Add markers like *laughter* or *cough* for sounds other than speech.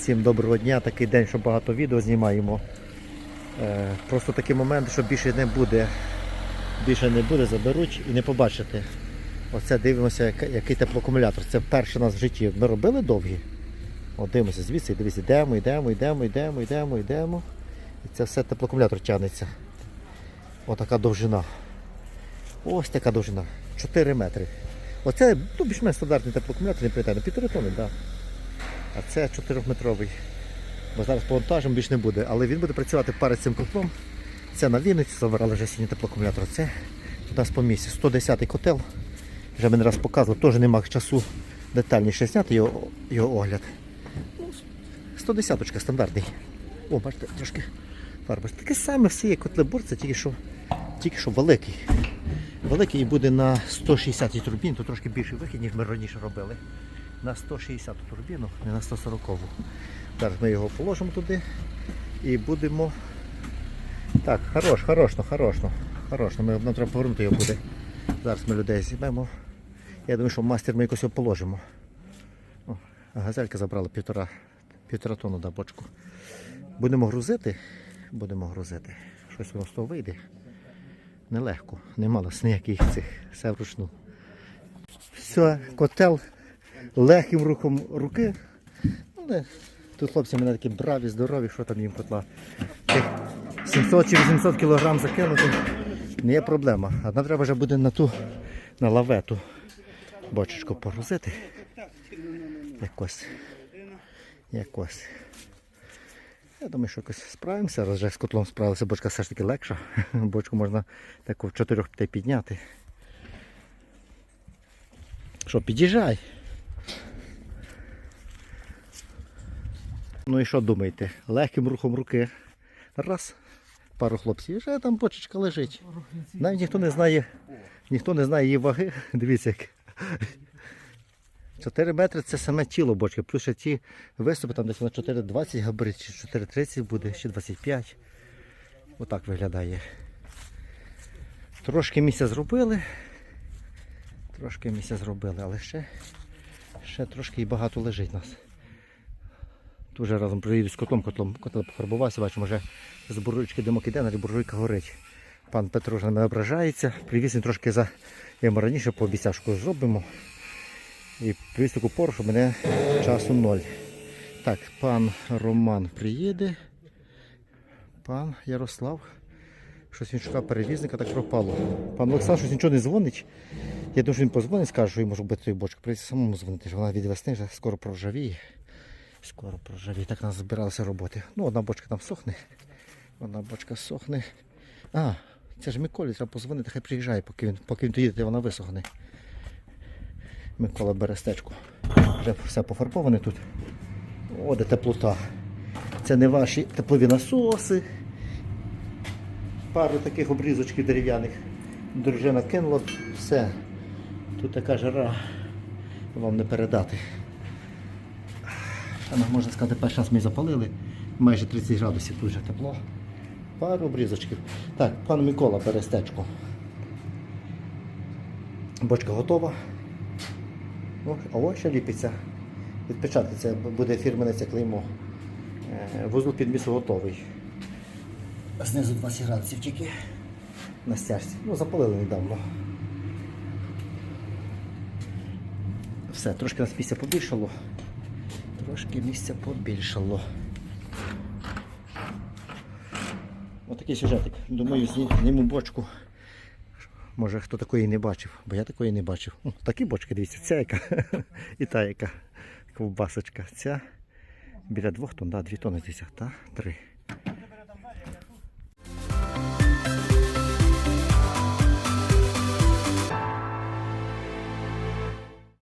Всім доброго дня, такий день, що багато відео знімаємо. Е, просто такий момент, що більше не буде. Більше не буде, заберуть і не побачите. Оце дивимося, який теплоакумулятор. Це перший у нас в житті. Ми робили довгі. От дивимося звідси, дивіться, йдемо, йдемо, йдемо, йдемо, йдемо, йдемо. І це все теплоакумулятор тягнеться. Отака довжина. Ось така довжина. 4 метри. Оце ну, більш-менш стандартний теплоакумулятор, не пам'ятаю, півтори тонни, так. А це 4-метровий. Бо зараз по вантажам більш не буде, але він буде працювати перед цим котлом. Це на Вінниці забирали вже сьогодні теплоакумулятор. Це у нас по місці 110-й котел. Вже ми не раз показували, теж немає часу детальніше зняти його, його огляд. Ну, 110-ка стандартний. О, бачите, трошки фарби. Таке саме всі як котлебор, це тільки що, тільки що великий. Великий буде на 160 турбін, то трошки більший вихід, ніж ми раніше робили. На 160 турбіну, не на 140. Зараз ми його положимо туди і будемо. Так, хорош, хорошно, хорошно, хорошно. Ми, нам треба повернути його буде. Зараз ми людей зіймемо. Я думаю, що мастер ми якось його положимо. О, газелька забрала півтора, півтора тонну да, бочку. Будемо грузити, будемо грузити. Щось воно з того вийде. Нелегко, нема нас ніяких цих, все вручну. Все, котел легким рухом руки. Але тут хлопці мене такі браві, здорові, що там їм котла. Тих 700 чи 800 кг закинути не є проблема. А нам треба вже буде на ту на лавету бочечку погрузити. Якось. Якось. Я думаю, що якось справимося. Раз вже з котлом справилися, бочка все ж таки легша. *laughs* Бочку можна таку в чотирьох п'яти підняти. Що, під'їжджай. Ну і що думаєте? Легким рухом руки. Раз. Пару хлопців. І вже там бочечка лежить. Навіть ніхто не знає, ніхто не знає її ваги. *laughs* Дивіться як. 4 метри це саме тіло бочки, плюс ще ті виступи там десь на 4,20 габарит, чи 4,30 буде, ще 25. Отак виглядає. Трошки місця зробили. Трошки місця зробили, але ще, ще трошки і багато лежить нас. Вже разом приїду з котлом, котлом, котел пофарбувався, бачимо, вже з буржуйки димок іде, але буржуйка горить. Пан Петро вже не ображається. Привіз він трошки за. Я йому раніше пообіцяв, що зробимо. І привіз таку пору, що мене часу ноль. Так, пан Роман приїде. Пан Ярослав. Щось він шукав перевізника, так пропало. Пан Олександр щось нічого не дзвонить. Я думаю, що він позвонить, скаже, що йому може бути той бочок. Прийдеться самому дзвонити, що вона від весни вже скоро проржавіє. Скоро проржавіє. Так нас збиралися роботи. Ну, одна бочка там сохне. Одна бочка сохне. А, це ж Миколі треба позвонити, хай приїжджає, поки він, поки він доїде, вона висохне. Микола бере стечку. Вже все пофарбоване тут. О, де теплота. Це не ваші теплові насоси. Пару таких обрізочків дерев'яних. Дружина кинула, все. Тут така жара. Вам не передати. Можна сказати, перший раз ми запалили. Майже 30 градусів тут вже тепло. Пару обрізочків. Так, пан Микола бере стечку. Бочка готова. О, а ось ще ліпиться. Відпечатки це буде фірменне це клеймо. Е, Вузол підмісу готовий. Знизу 20 градусів тільки на стяжці. Ну, запалили недавно. Все, трошки нас місця побільшало. Трошки місця побільшало. Отакий сюжетик. Думаю, зніму бочку. Може хто такої не бачив, бо я такої не бачив. О, такі бочки, дивіться, ця яка і та яка ковбасочка. Ця біля двох тонн, да, дві тонни десь, та три.